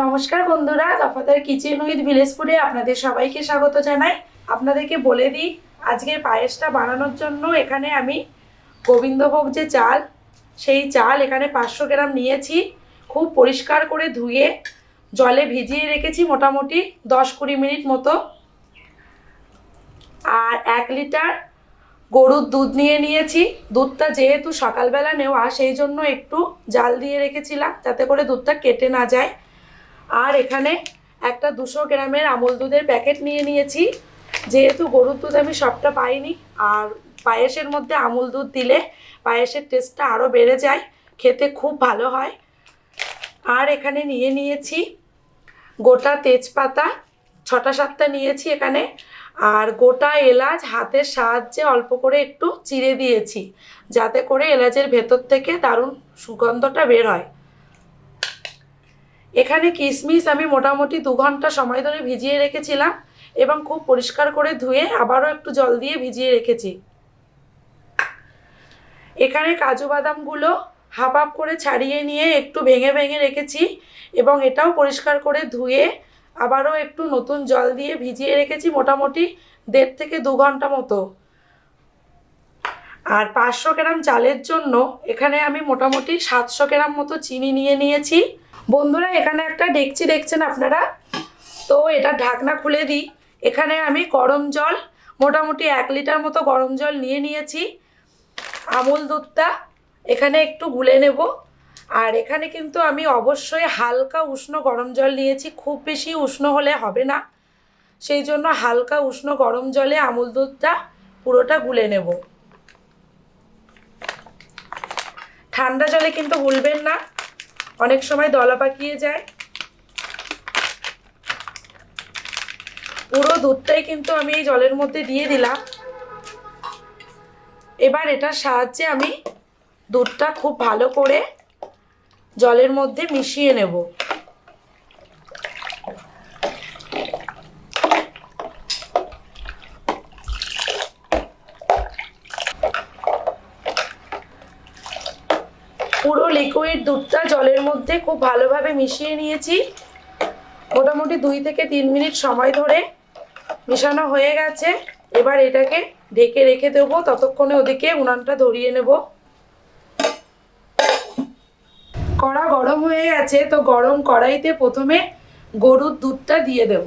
নমস্কার বন্ধুরা, দফাদার kitchen with ভিলেজপুরে আপনাদের সবাইকে স্বাগত জানাই। আপনাদেরকে বলে দিই, আজকের পায়েসটা বানানোর জন্য এখানে আমি গোবিন্দভোগ যে চাল, সেই চাল এখানে পাঁচশো গ্রাম নিয়েছি। খুব পরিষ্কার করে ধুয়ে জলে ভিজিয়ে রেখেছি মোটামুটি দশ কুড়ি মিনিট মতো। আর এক লিটার গরুর দুধ নিয়ে নিয়েছি। দুধটা যেহেতু সকালবেলা নেওয়া, সেই জন্য একটু জাল দিয়ে রেখেছিলাম, যাতে করে দুধটা কেটে না যায়। আর এখানে একটা দুশো গ্রামের আমুল দুধের প্যাকেট নিয়ে নিয়েছি। যেহেতু গরুর দুধ আমি সবটা পাইনি, আর পায়েসের মধ্যে আমুল দুধ দিলে পায়েসের টেস্টটা আরও বেড়ে যায়, খেতে খুব ভালো হয়। আর এখানে নিয়ে নিয়েছি গোটা তেজপাতা, ছটা সাতটা নিয়েছি এখানে। আর গোটা এলাচ হাতের সাহায্যে অল্প করে একটু চিড়ে দিয়েছি, যাতে করে এলাচের ভেতর থেকে দারুণ সুগন্ধটা বের হয়। এখানে কিশমিশ আমি মোটামুটি দু ঘণ্টা সময় ধরে ভিজিয়ে রেখেছিলাম এবং খুব পরিষ্কার করে ধুয়ে আবারও একটু জল দিয়ে ভিজিয়ে রেখেছি। এখানে কাজু বাদামগুলো হাফ হাফ করে ছাড়িয়ে নিয়ে একটু ভেঙে ভেঙে রেখেছি এবং এটাও পরিষ্কার করে ধুয়ে আবারও একটু নতুন জল দিয়ে ভিজিয়ে রেখেছি মোটামুটি দেড় থেকে দু ঘণ্টা মতো। আর পাঁচশো গ্রাম চালের জন্য এখানে আমি মোটামুটি সাতশো গ্রাম মতো চিনি নিয়ে নিয়েছি। বন্ধুরা, এখানে একটা ডেকচি দেখছেন আপনারা? তো এটা ঢাকনা খুলে দিই। এখানে আমি গরম জল, মোটামুটি এক লিটার মতো গরম জল নিয়ে নিয়েছি। আমুল দুধটা এখানে একটু গুলে নেব। আর এখানে কিন্তু আমি অবশ্যই হালকা উষ্ণ গরম জল নিয়েছি। খুব বেশি উষ্ণ হলে হবে না। সেই জন্য হালকা উষ্ণ গরম জলে আমুল দুধটা পুরোটা গুলে নেব। ঠান্ডা জলে কিন্তু গুলবেন না। অনেক সময় দলা পাকিয়ে যায়। পুরো দুধটাই কিন্তু আমি এই জলের মধ্যে দিয়ে দিলাম। এবার এটার সাহায্যে আমি দুধটা খুব ভালো করে জলের মধ্যে মিশিয়ে নেব। পুরো লিকুইড দুধটা জলের মধ্যে খুব ভালোভাবে মিশিয়ে নিয়েছি। মোটামুটি দুই থেকে তিন মিনিট সময় ধরে মেশানো হয়ে গেছে। এবার এটাকে ঢেকে রেখে দেবো, ততক্ষণে ওদিকে উনানটা ধরিয়ে নেব। কড়া গরম হয়ে গেছে, তো গরম কড়াইতে প্রথমে গরুর দুধটা দিয়ে দেব।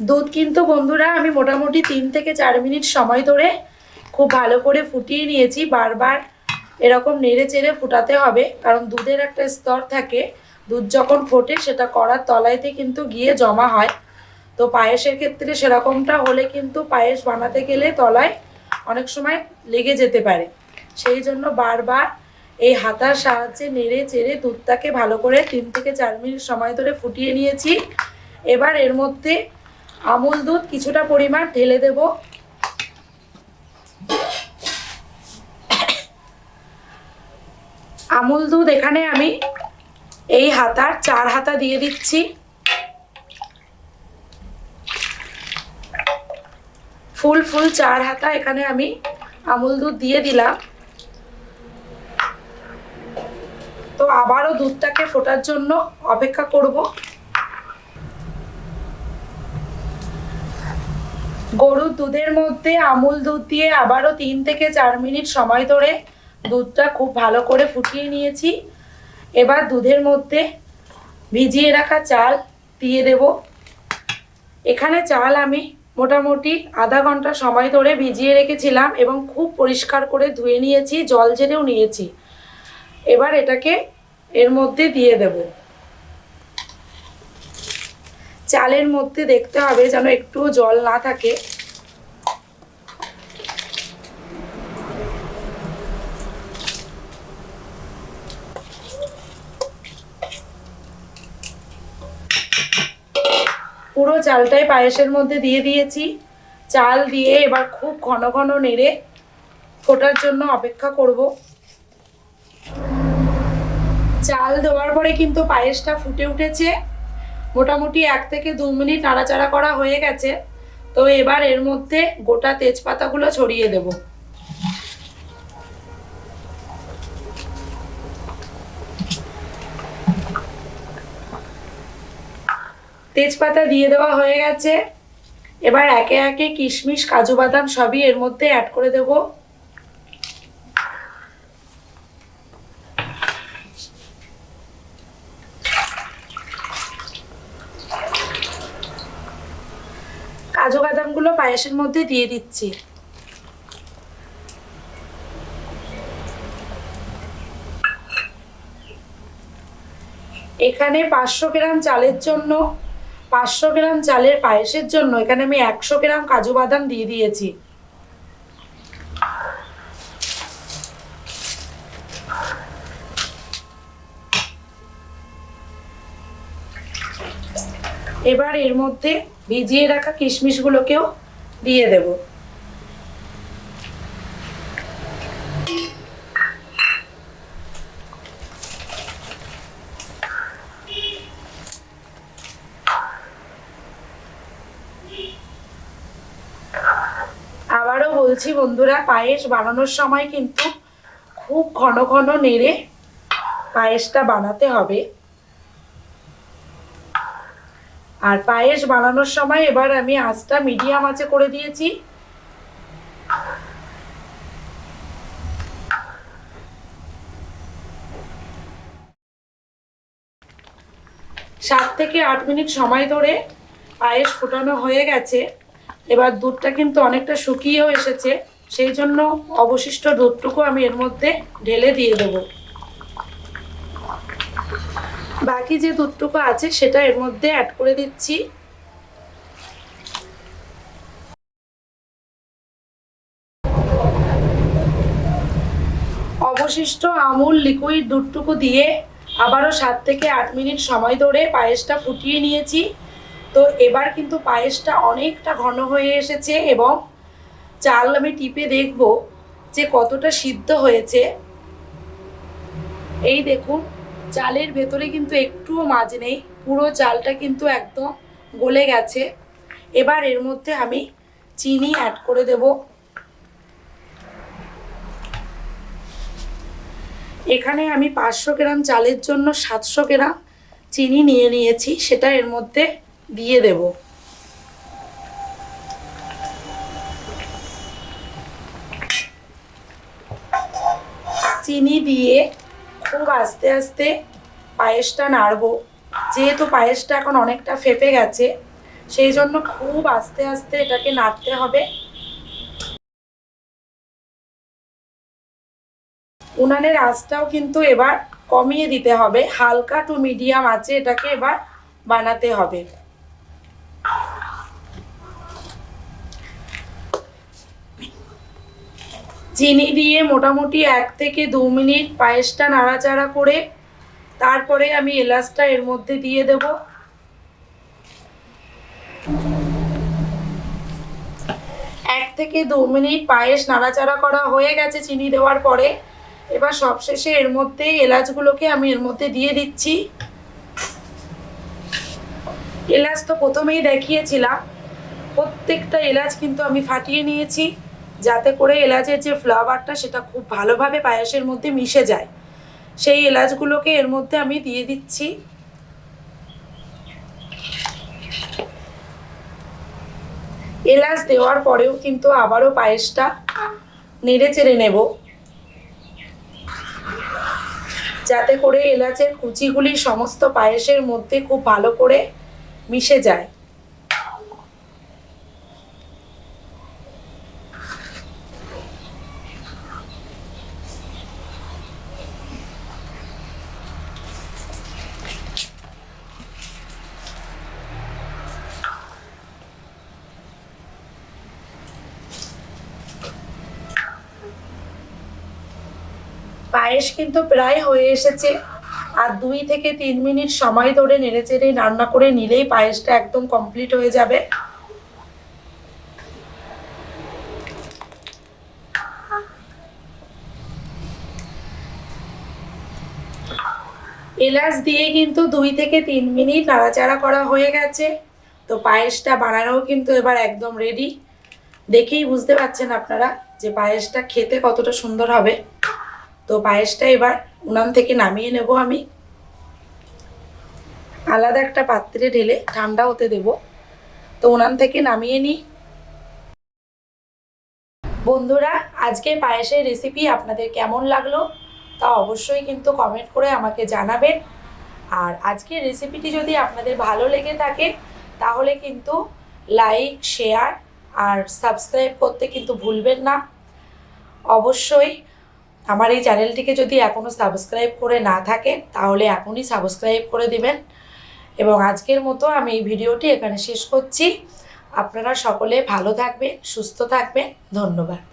দুধ কিন্তু বন্ধুরা আমি মোটামুটি তিন থেকে চার মিনিট সময় ধরে খুব ভালো করে ফুটিয়ে নিয়েছি। বারবার এরকম নেড়ে চেড়ে ফুটাতে হবে, কারণ দুধের একটা স্তর থাকে। দুধ যখন ফোটে সেটা কড়ার তলাইতে কিন্তু গিয়ে জমা হয়। তো পায়েসের ক্ষেত্রে সেরকমটা হলে কিন্তু পায়েস বানাতে গেলে তলায় অনেক সময় লেগে যেতে পারে। সেই জন্য বারবার এই হাতার সাহায্যে নেড়ে চেড়ে দুধটাকে ভালো করে তিন থেকে চার মিনিট সময় ধরে ফুটিয়ে নিয়েছি। এবার এর মধ্যে আমুল দুধ কিছুটা পরিমাণ ঢেলে দেব। আমুল দুধ এখানে আমি এই হাতার চার হাতা দিয়ে দিচ্ছি। ফুল ফুল চার হাতা এখানে আমি আমুল দুধ দিয়ে দিলাম। তো আবারও দুধটাকে ফোটার জন্য অপেক্ষা করব। গরুর দুধের মধ্যে আমুল দুধ দিয়ে আবারও তিন থেকে চার মিনিট সময় ধরে দুধটা খুব ভালো করে ফুটিয়ে নিয়েছি। এবার দুধের মধ্যে ভিজিয়ে রাখা চাল দিয়ে দেব। এখানে চাল আমি মোটামুটি আধা ঘণ্টা সময় ধরে ভিজিয়ে রেখেছিলাম এবং খুব পরিষ্কার করে ধুয়ে নিয়েছি, জল ঝেড়েও নিয়েছি। এবার এটাকে এর মধ্যে দিয়ে দেব। চালের মধ্যে দেখতে হবে যেন একটুও জল না থাকে। পুরো চালটাই পায়েসের মধ্যে দিয়ে দিয়েছি। চাল দিয়ে এবার খুব ঘন ঘন নেড়ে ফোটার জন্য অপেক্ষা করব। চাল দেওয়ার পরে কিন্তু পায়েসটা ফুটে উঠেছে। মোটামুটি এক থেকে দু মিনিট নাড়াচাড়া করা হয়ে গেছে। তো এবার এর মধ্যে গোটা তেজপাতাগুলো ছড়িয়ে দেব। তেজপাতা দিয়ে দেওয়া হয়ে গেছে। এবার একে একে কিশমিশ, কাজু বাদাম সবই এর মধ্যে অ্যাড করে দেব কাজু বাদামগুলো পায়েসের মধ্যে দিয়ে দিচ্ছি। এখানে পাঁচশো গ্রাম চালের জন্য, পাঁচশো গ্রাম চালের পায়েসের জন্য এখানে আমি একশো গ্রাম কাজু বাদাম দিয়ে দিয়েছি। এবার এর মধ্যে ভিজিয়ে রাখা কিশমিশগুলোকেও দিয়ে দেব। আবারও বলছি বন্ধুরা, পায়েস বানানোর সময় কিন্তু খুব ঘন ঘন নেড়ে পায়েসটা বানাতে হবে। আর পায়েস বানানোর সময় এবার আমি আঁচটা মিডিয়াম আঁচে করে দিয়েছি। সাত থেকে আট মিনিট সময় ধরে পায়েস ফোটানো হয়ে গেছে। এবার দুধটা কিন্তু অনেকটা শুকিয়েও এসেছে, সেই জন্য অবশিষ্ট দুধটুকু আমি এর মধ্যে ঢেলে দিয়ে দেবো। বাকি যে দুধটুকু আছে সেটা এর মধ্যে অ্যাড করে দিচ্ছি। অবশিষ্ট আমুল লিকুইড দুধটুকু দিয়ে আবারও সাত থেকে আট মিনিট সময় ধরে পায়েসটা ফুটিয়ে নিয়েছি। তো এবার কিন্তু পায়েসটা অনেকটা ঘন হয়ে এসেছে এবং চাল আমি টিপে দেখব যে কতটা সিদ্ধ হয়েছে। এই দেখুন চালের ভেতরে কিন্তু একটুও মাছ নেই। পুরো চালটা কিন্তু একদম গলে গেছে। এবার এর মধ্যে আমি চিনি অ্যাড করে দেব। এখানে আমি পাঁচশো গ্রাম চালের জন্য সাতশো গ্রাম চিনি নিয়ে নিয়েছি, সেটা এর মধ্যে দিয়ে দেব। চিনি দিয়ে খুব আস্তে আস্তে পায়েসটা নাড়বো। যেহেতু পায়েসটা এখন অনেকটা ফেপে গেছে, সেই জন্য খুব আস্তে আস্তে এটাকে নাড়তে হবে। উনানের আঁচটাও কিন্তু এবার কমিয়ে দিতে হবে, হালকা টু মিডিয়াম আছে এটাকে এবার বানাতে হবে। চিনি দিয়ে মোটামুটি এক থেকে দু মিনিট পায়েসটা নাড়াচাড়া করে তারপরে আমি এলাচটা এর মধ্যে দিয়ে দেব। এক থেকে দু মিনিট পায়েস নাড়াচাড়া করা হয়ে গেছে চিনি দেওয়ার পরে। এবার সবশেষে এর মধ্যে এলাচগুলোকে আমি এর মধ্যে দিয়ে দিচ্ছি। এলাচ তো প্রথমেই দেখিয়েছিলাম, প্রত্যেকটা এলাচ কিন্তু আমি ফাটিয়ে নিয়েছি। যাতে করে এলাচের যে ফ্লেভারটা সেটা খুব ভালোভাবে পায়েসের মধ্যে মিশে যায়। সেই এলাচগুলোকে এর মধ্যে আমি দিয়ে দিচ্ছি। এলাচ দেওয়ার পরেও কিন্তু আবারও পায়েসটা নেড়ে চেড়ে নেব। যাতে করে এলাচের কুচিগুলি সমস্ত পায়েসের মধ্যে খুব ভালো করে মিশে যায়। পায়েস কিন্তু প্রায় হয়ে এসেছে। আর দুই থেকে তিন মিনিট সময় ধরে নেড়ে চেড়ে রান্না করে নিলেই পায়েসটা একদম কমপ্লিট হয়ে যাবে। এলাচ দিয়ে কিন্তু দুই থেকে তিন মিনিট নাড়াচাড়া করা হয়ে গেছে। তো পায়েসটা বানানোও কিন্তু এবার একদম রেডি দেখেই বুঝতে পারছেন আপনারা যে পায়েসটা খেতে কতটা সুন্দর হবে। তো পায়েসটা এবার উনান থেকে নামিয়ে নেব আমি। আলাদা একটা পাত্রে ঢেলে ঠান্ডা হতে দেব। তো উনান থেকে নামিয়ে নিই। বন্ধুরা আজকে পায়েসের রেসিপি আপনাদের কেমন লাগল তা অবশ্যই কিন্তু কমেন্ট করে আমাকে জানাবেন। আর আজকের রেসিপিটি যদি আপনাদের ভালো লেগে থাকে, তাহলে কিন্তু লাইক শেয়ার আর সাবস্ক্রাইব করতে কিন্তু ভুলবেন না। অবশ্যই আমার এই চ্যানেলটিকে যদি এখনও সাবস্ক্রাইব করে না থাকেন, তাহলে এখনই সাবস্ক্রাইব করে দিবেন। এবং আজকের মতো আমি এই ভিডিওটি এখানে শেষ করছি। আপনারা সকলে ভালো থাকবেন, সুস্থ থাকবেন। ধন্যবাদ।